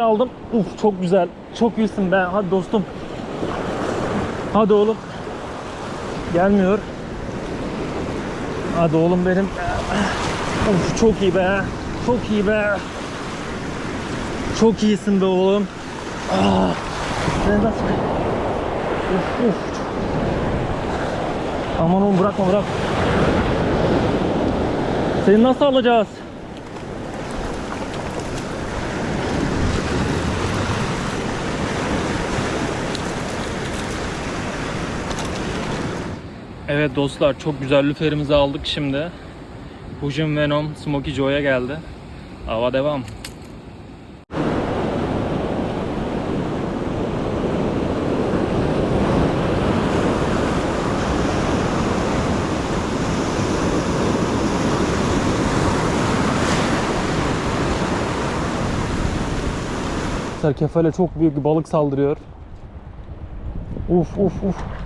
aldım. Uf çok güzel. Çok iyisin be. Hadi dostum. Hadi oğlum. Gelmiyor. Hadi oğlum benim. Uf çok iyi be. Çok iyi be. Çok iyisin be oğlum. Ah. Nasıl? Uf uf. Aman oğlum bırakma bırak. Seni nasıl alacağız? Evet dostlar çok güzel lüferimizi aldık şimdi. Fusion Venom Smoky Joe'ya geldi. Hava devam. Kefale çok büyük bir balık saldırıyor. Uf uf uf.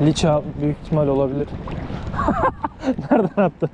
Liça büyük ihtimal olabilir. Nereden attı?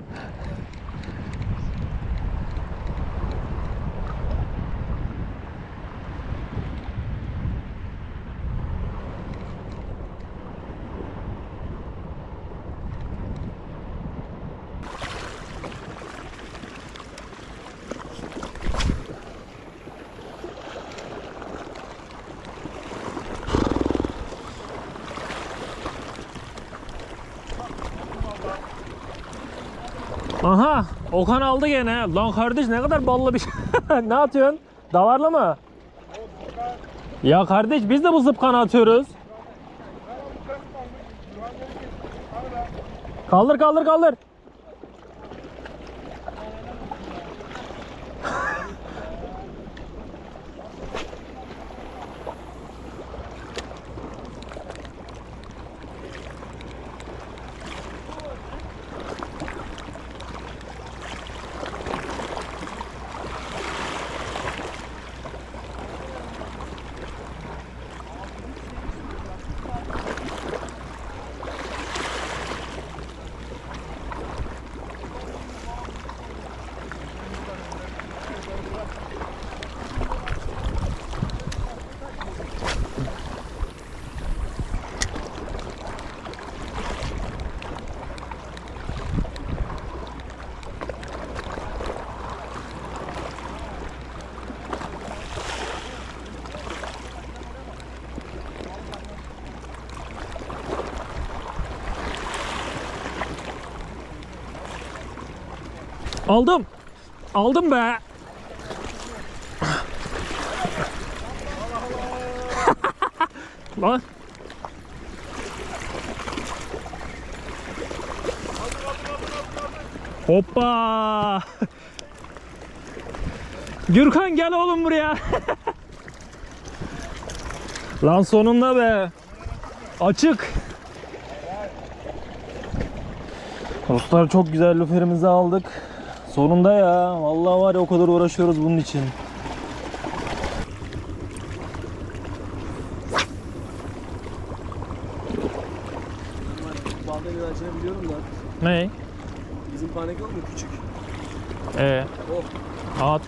Aha Okan aldı gene. Lan kardeş ne kadar ballı bir şey. ne atıyorsun? Davarlı mı? Ya kardeş biz de bu zıpkanı atıyoruz. Kaldır kaldır kaldır. Aldım. Aldım be. Lan. Hoppa. Gürkan gel oğlum buraya. Lan sonunda be. Açık. Dostlar çok güzel lüferimizi aldık. Sonunda ya. Vallahi var ya o kadar uğraşıyoruz bunun için. Balda güvercini biliyorum da Ne? bizim panek yok mu küçük? Ee, O. at.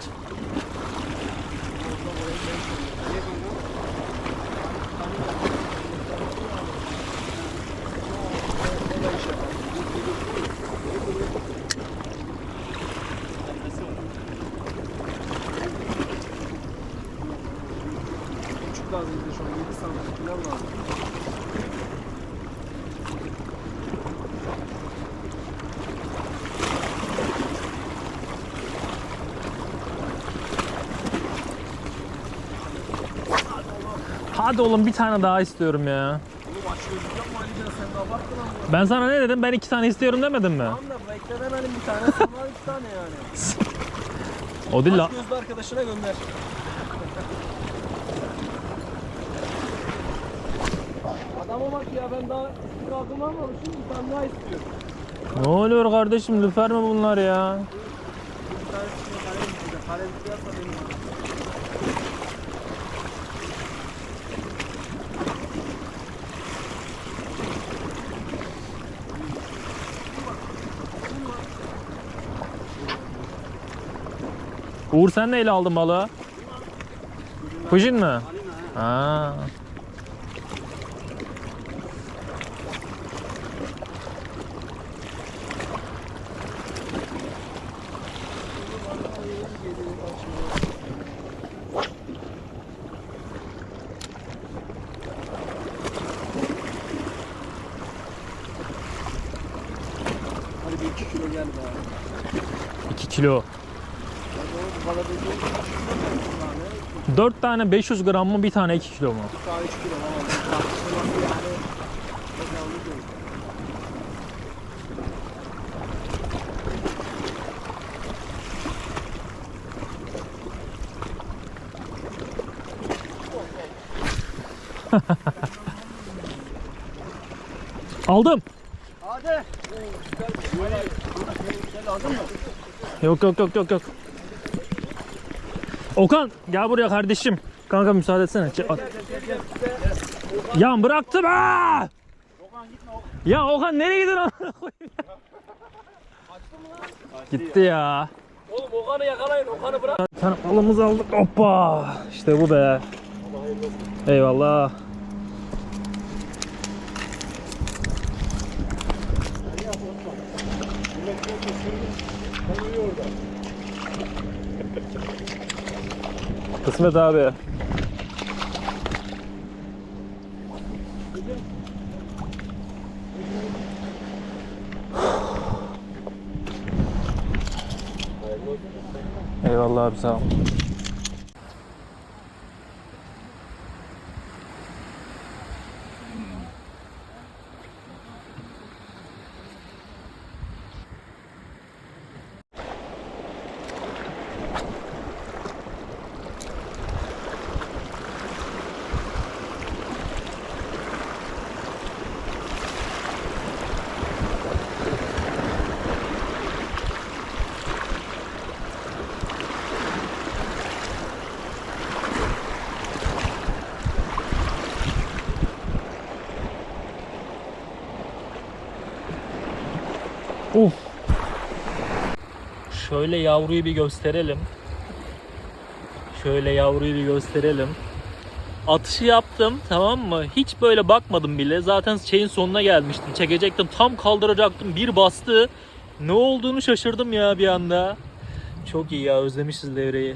Falan lazım. Hadi oğlum bir tane daha istiyorum ya. Oğlum aç gözlük yapma Alican sen de abarttın ama. Ben sana ne dedim? Ben iki tane istiyorum demedim mi? Tamam da bekle demedim bir tane sonra üç tane yani. O değil la. Aç gözlü arkadaşına gönder. Adama bak ya ben daha istikakımı almamışım bir tane daha istiyorum. Ne oluyor kardeşim? Lüfer mi bunlar ya? Uğur sen neyle aldın balığı? Fujin mi? Ha. Kilo. Hadi oğlum bu kadar değil. Bir tane. 4 tane 500 gram mı bir tane 2 kilo mu? Bir tane üç kilo. Aldım. Hadi. Sen aldın mı? Yok yok yok yok yok. Okan gel buraya kardeşim. Kanka müsaade etsene. Çek- at. Ya bıraktım ha. Ya Okan nereye gidiyorsun? Gitti ya. Oğlum Okan'ı yakalayın. Okan'ı bırak. Bir tane balımızı aldık. Hoppa. İşte bu be. Eyvallah. Kısmet abi. Eyvallah abi sağ ol. Uf. Şöyle yavruyu bir gösterelim. Şöyle yavruyu bir gösterelim. Atışı yaptım tamam mı? Hiç böyle bakmadım bile. Zaten şeyin sonuna gelmiştim. Çekecektim. Tam kaldıracaktım. Bir bastı. Ne olduğunu şaşırdım ya bir anda. Çok iyi ya özlemişiz devreyi.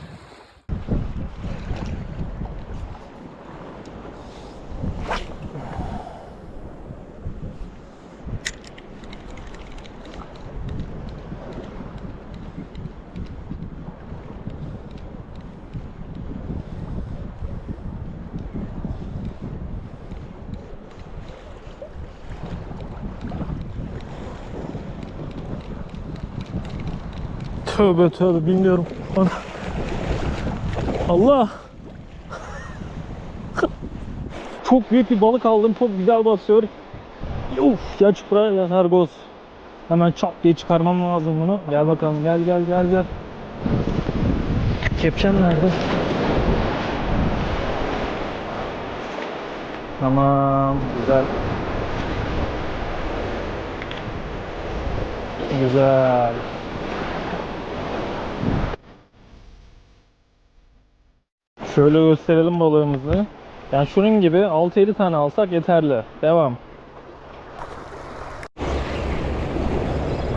Tövbe tövbe bilmiyorum. Ana. Allah. Çok büyük bir balık aldım. Çok güzel basıyor. Uf ya çupra ya sargoz. Hemen çap diye çıkarmam lazım bunu. Gel bakalım gel gel gel gel. Kepçem nerede? Tamam güzel. Güzel. Şöyle gösterelim balığımızı. Yani şunun gibi 6-7 tane alsak yeterli. Devam.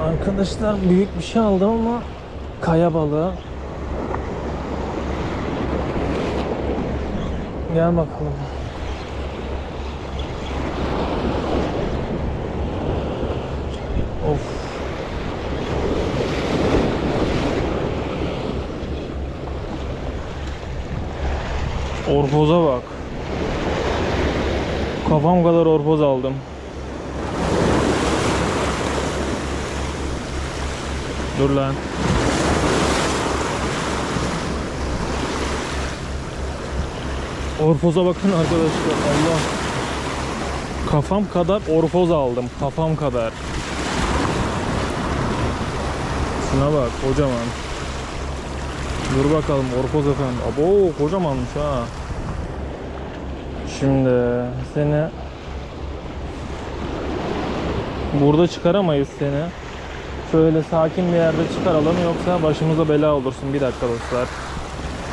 Arkadaşlar büyük bir şey aldım ama kaya balığı. Gel bakalım. Of. Orpoza bak. Kafam kadar orpoz aldım. Dur lan. Orpoza bakın arkadaşlar. Allah. Kafam kadar orpoz aldım. Kafam kadar. Şuna bak kocaman. Dur bakalım Orpoz efendi. Abo kocamanmış ha. Şimdi seni burada çıkaramayız seni. Şöyle sakin bir yerde çıkaralım yoksa başımıza bela olursun. Bir dakika dostlar.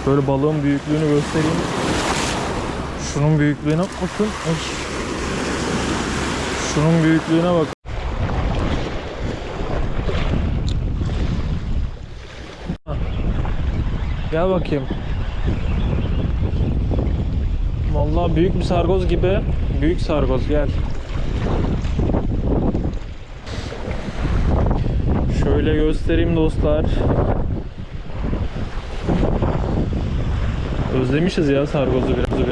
Böyle balığın büyüklüğünü göstereyim. Şunun büyüklüğüne bakın. Şunun büyüklüğüne bakın. Gel bakayım. Vallahi büyük bir sargoz gibi. Büyük sargoz gel. Şöyle göstereyim dostlar. Özlemişiz ya sargozu biraz.